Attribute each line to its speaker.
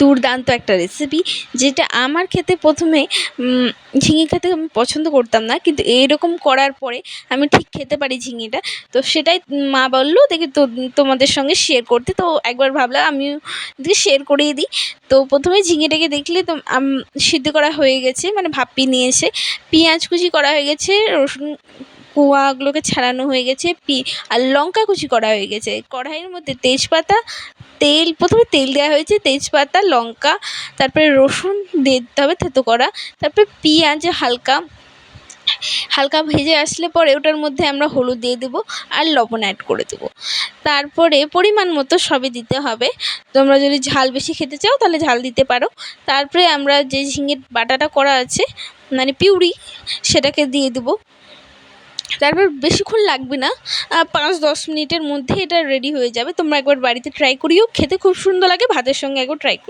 Speaker 1: দুর্দান্ত একটা রেসিপি যেটা আমার খেতে প্রথমে ঝিঙে খেতে আমি পছন্দ করতাম না, কিন্তু এইরকম করার পরে আমি ঠিক খেতে পারি ঝিঙেটা। তো সেটাই মা বলল, দেখি তো, তোমাদের সঙ্গে শেয়ার করতে। তো একবার ভাবলাম আমিও দিয়ে শেয়ার করিয়ে দিই। তো প্রথমে ঝিঙেটাকে দেখলে তো সিদ্ধ করা হয়ে গেছে মানে ভাপিয়ে নিয়েছে পেঁয়াজ কুচি করা হয়ে গেছে, রসুন কোয়াগুলোকে ছাড়ানো হয়ে গেছে, পি, আর লঙ্কা কুচি করা হয়ে গেছে। কড়াইয়ের মধ্যে তেজপাতা, তেল, প্রথমে তেল দেওয়া হয়েছে, তেজপাতা, লঙ্কা, তারপরে রসুন দিয়ে দিতে হবে থেতো করা, তারপরে পেঁয়াজ হালকা হালকা ভেজে আসলে পরে ওটার মধ্যে আমরা হলুদ দিয়ে দেবো আর লবণ অ্যাড করে দেবো। তারপরে পরিমাণ মতো সবই দিতে হবে। তোমরা যদি ঝাল বেশি খেতে চাও তাহলে ঝাল দিতে পারো। তারপরে আমরা যে ঝিঙের বাটাটা করা আছে মানে পিউরি, সেটাকে দিয়ে দেবো। তারপর বেশিক্ষণ লাগবে না। পাঁচ দশ মিনিটের মধ্যে এটা রেডি হয়ে যাবে। তোমরা একবার বাড়িতে ট্রাই করিও। খেতে খুব সুন্দর লাগে। ভাতের সঙ্গে একবার ট্রাই করিও।